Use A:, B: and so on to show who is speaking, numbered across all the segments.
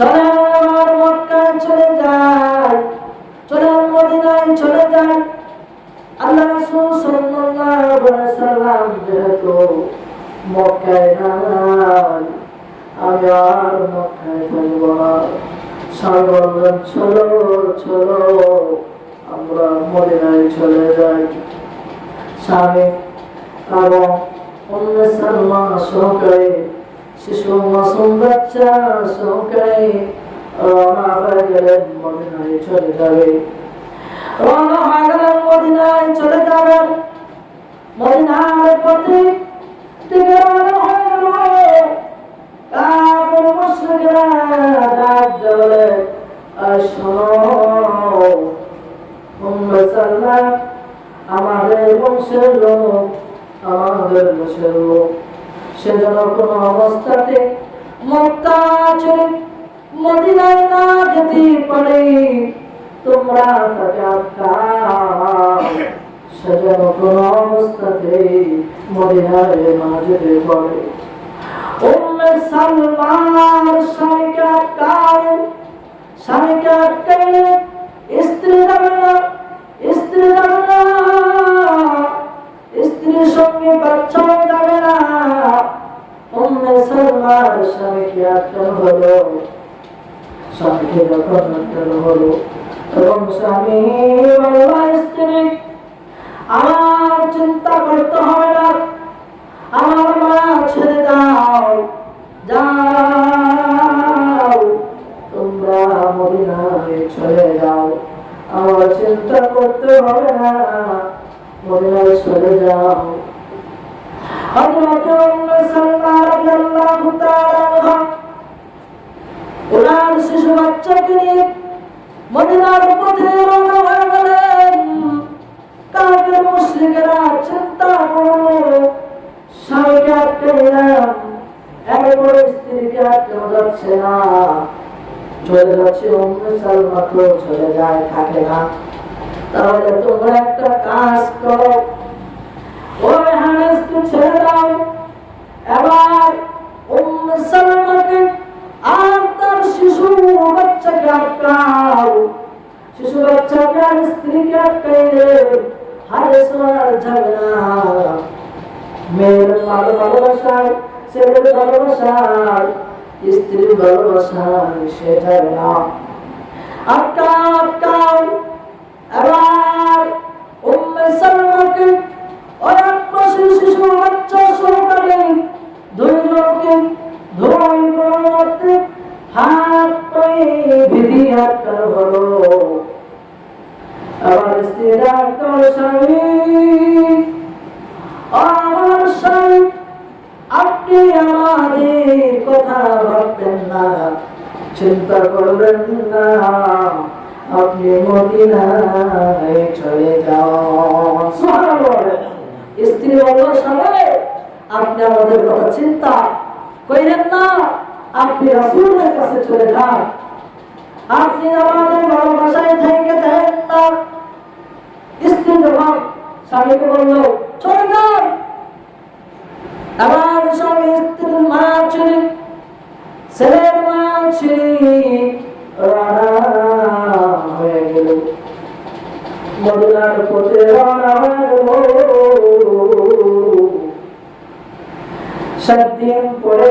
A: চলে আমার মক্কায় চলে যায়। চলে মদিনায়, চলে যায়। আল্লাহ রাসূল সাল্লাল্লাহু আলাইহি সাল্লাম যেহেতু মক্কায় নাই, আমি আর মক্কায় থাকব না। বললেন চলো চলো, আমরা মদিনায় চলে যাই। স্বামী এবং অন্য সালমা সহকারে শিশু মাসুম বাচ্চা সহকারে রওনা হয়ে গেলেন মদিনায় চলে যাবে। রওনা হয়ে গেলেন মদিনায় চলে যাবেন মদিনার পথে থেকে রওনা হয়ে গেল কাপড় মুশরিকরা ডাক দেবে শোনো উম্মে সালমা আমাদের বংশের লোক, আমাদের দেশের লোক। সে যেন অবস্থাতে মক্কা মদিনায় না যেতে পারে। তোমরা তাকে আটকাও। সে যেন অবস্থাতে মদিনায় না যেতে পারে। উম্মে সালমার স্বামীকে আটকায়। স্বামীকে স্ত্রী যাবে না, স্ত্রী যাবে না। স্ত্রীর সঙ্গে বাচ্চা যাবে না। উম্মে সালমার স্বামীকে আটকানো হলো। স্বামীকে যখন আটকানো হলো, তখন স্বামী বাবা স্ত্রী যাচ্ছে না চলে যাচ্ছে অন্য সাল মাত্র, চলে যায় থাকে না তাহলে তোমরা একটা কাজ করো। ওই হানেসকে ছেড়ে দাও এবার উম্ম সালমাকে আর তার শিশু বাচ্চাকে আটকাও। শিশু বাচ্চাকে আর স্ত্রীকে আটকাইলে হারেস আর যাবে না মেয়ের ভালো ভালোবাসায়, ছেলের ভালোবাসায় স্ত্রীর ভালোবাসায় সে যাবে না আটকাও আটকাও এবার উম্মে সালমাকে ওই আটমাসের শিশু বাচ্চা সহকারে দুইজনকে ধোয়াই করতে হাত পায়ে বিধি আটকানো হলো। আমার স্ত্রী ডাক্তার স্বামী, আমার স্বামী আপনি আমাদের কথা ভাববেন না। চিন্তা করবেন না, আপনি মদিনায় চলে সুবহানাল্লাহ। স্ত্রী বলল স্বামী আপনি আমাদের কথা চিন্তা কইলেন না। আপনি রাসূলের কাছে চলে যান। আপনি আমাদের ভালোবাসায় থেকে দেন না। স্ত্রী যখন স্বামীকে বলল, চলে যান। আমার স্বামী স্ত্রীর মা ছিলি ছেলের মা রানা হয়ে গেল। মদিনার পথে রানা হয়ে গেল। সাত দিন পরে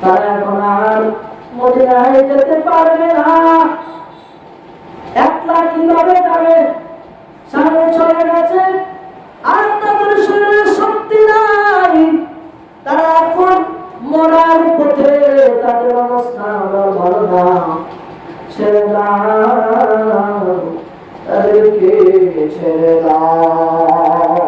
A: তারা এখন আর মদিনায় যেতে পারবে না। একলা কীভাবে যাবে? চলে গেছে। আর তাদের শরীরে শক্তি নাই। তারা এখন মরার পথে তাদের অবস্থা ভালো না ছেড়ে তাদেরকে ছেড়ে দাও।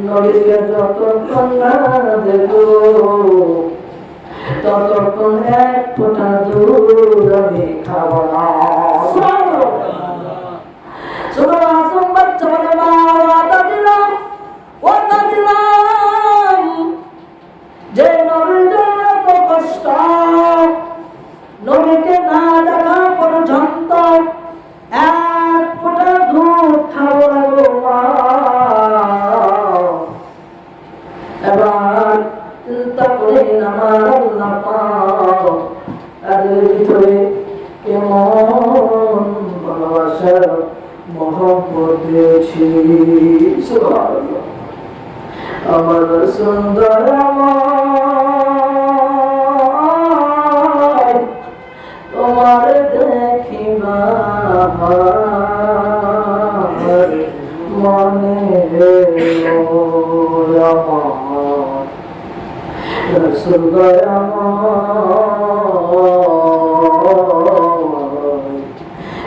A: নবীকে যতক্ষণ না দেখো ততক্ষণ এক ফোঁটা দূর আমি খাব রসুল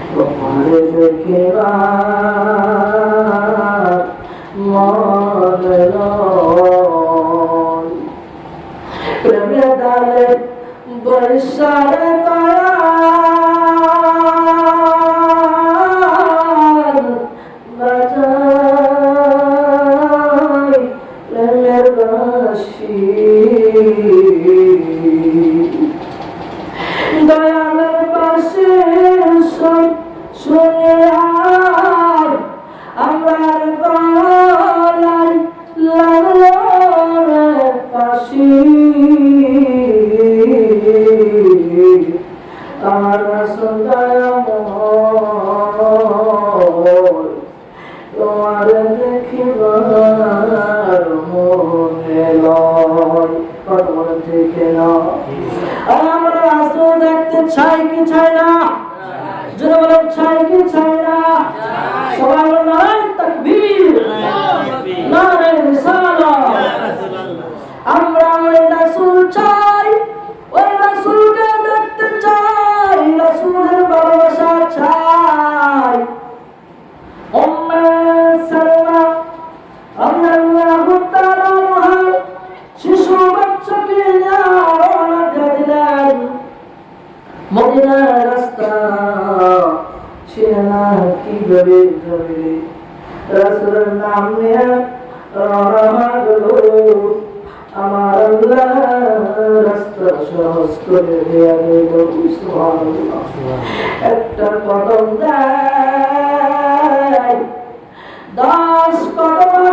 A: তোমার দেখিবা মনে প্রেমে ডালে বৈশার বাজাই প্রেমের চাই কি চাই না? কীভাবে যাবে রাসুল নাম রওনা আমার রাস্তা সহজ করে দেয়া একটা কদম দেয়, দশ কদম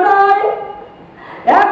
A: এক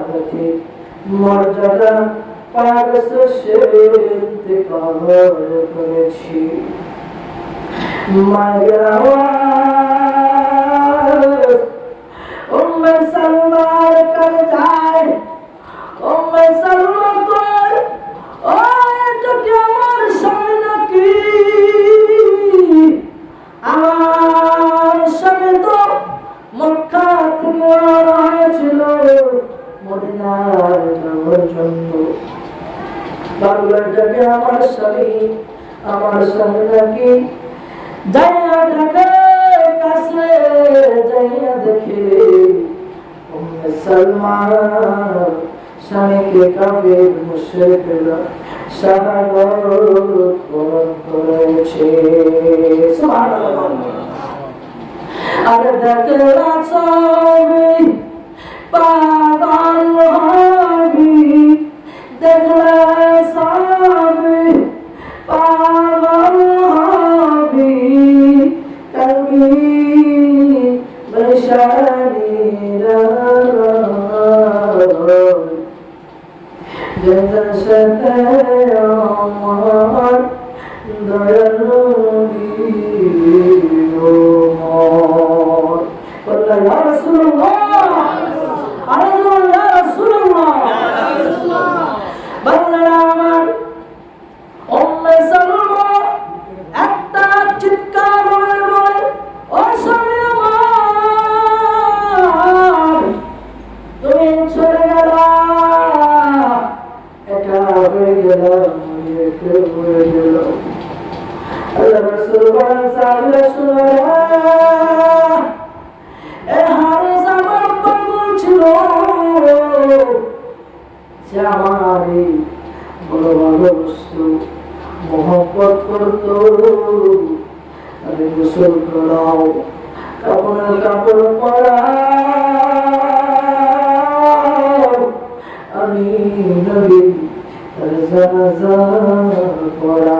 A: শাহাদাতে মর্যাদা করেছি। উম্মে সালমার কাছে যায় উম্মে মদিনায় জন্য বাংলাটাকে আমার স্বামী আমার স্বামী নাকি যাইয়া ঢাকা কাছে যাইয়া দেখে সালমান স্বামীকে কাফের করেছে সুবহানাল্লাহ আর ছবি পাগল হবি দেখলা কাপড়ের কাপড় পরাও আমি নবী জানাজা পড়াও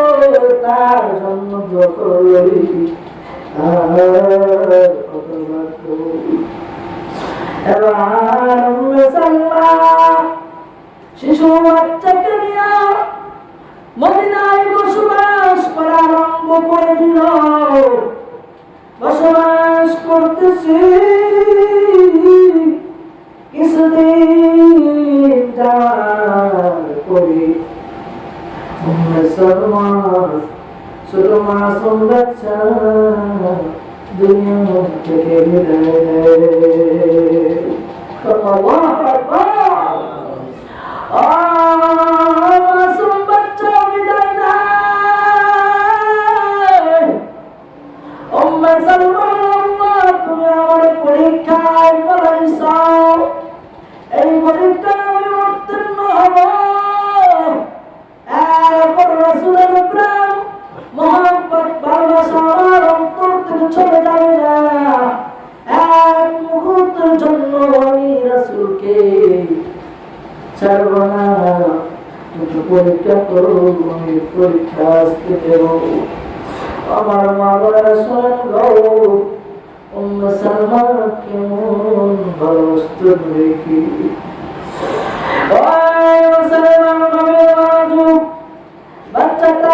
A: শিশু বাচ্চাকে নিয়ে মদিনায় বসবাস করা আরম্ভ করে দিল বসবাস করতেছি। কিছুদিন যাওয়ার পরে ছোট মাসুম বাচ্চা দুনিয়া থেকে বিদায় ছাড়ব না একটু পরীক্ষা করো আমি পরীক্ষা আসতে দেব আমার মা বাবা শোনেন গো উম্মে সালমা কেমন ভালোবাসত দেখি বাচ্চাটা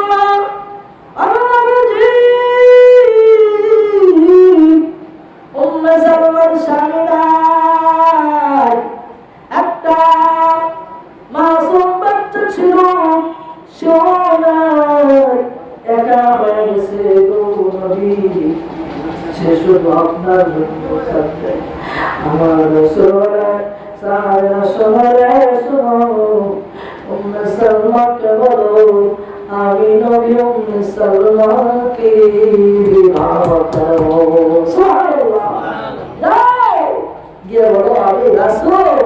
A: শুধু আপনার জন্য থাকবে আমার রসুলের সারা শহরে শোনো উম্মে সালমাকে বলো আমি নবী উম্মে সালমাকে বিবাহ করব সুবহানাল্লাহ যাও গিয়ে বলো আমি রাসূল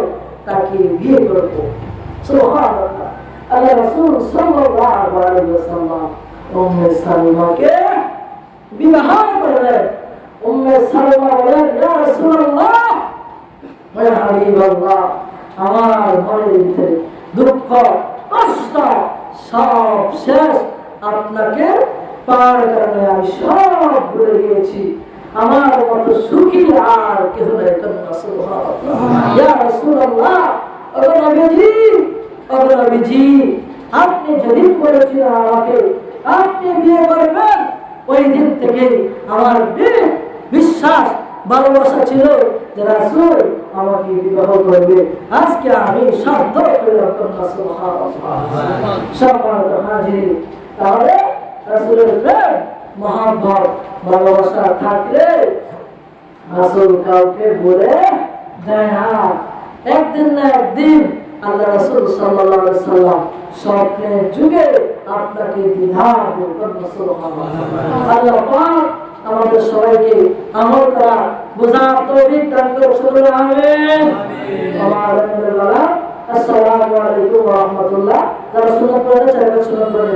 A: তাকে বিয়ে করব সুবহানাল্লাহ আল্লাহ রাসূল সাল্লাল্লাহু আলাইহি ওয়াসাল্লাম উম্মে সালমাকে বিবাহ করলেন আমার দুঃখ সব শেষ। আপনাকে পাওয়ার কারণে আমি সব ভুলে গিয়েছি। আমার মতো সুখী আর কেউ নাই। আপনি যেদিন বলেছিলেন আমাকে, আপনি বিয়ে করবেন, ওই দিন থেকে আমার দৃঢ় বিশ্বাস, ভালোবাসা ছিল যে রাসূল আমাকে বিবাহ করবে। আজকে আমি তাহলে রাসূলের প্রেম ভালোবাসা থাকলে রাসূল কাউকে বলে দেয় না। একদিন না একদিন আল্লাহ রাসূল আলাইহি সাল্লাম স্বপ্নের যুগে আপনাকে বিধান আল্লাহ পাক আমাদের সবাইকে আমল করা বোঝার তৌফিক দান করুন সকলে আমিন। আলহামদুলিল্লাহ আসসালামু আলাইকুম ওয়া রাহমাতুল্লাহ। যারা সুন্নাত পড়ে তারা সুন্নাত পড়ে